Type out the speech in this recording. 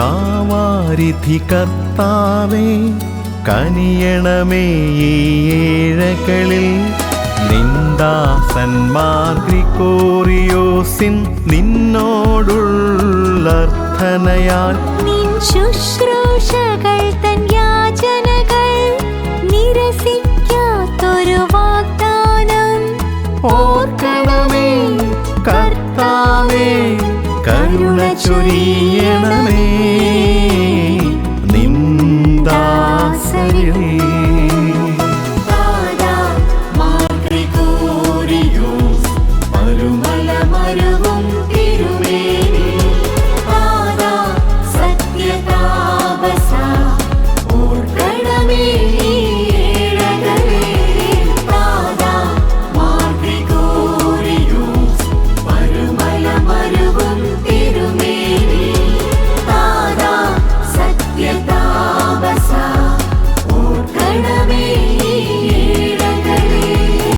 വിധി കർത്താവേ കനിയണമേ ഏഴകളിൽ. നിന്ദാസന്മാർ ഗ്രിഗോറിയോസിൻ നിന്നോടുള്ളർത്ഥനയാൽ ശുശ്രൂഷകൾ തൻ യാചനകൾ നിരസിക്കാത്തൊരു വാഗ്ദാനം. ഓർക്കണമേ കരുണ ചൊരിയണമേ.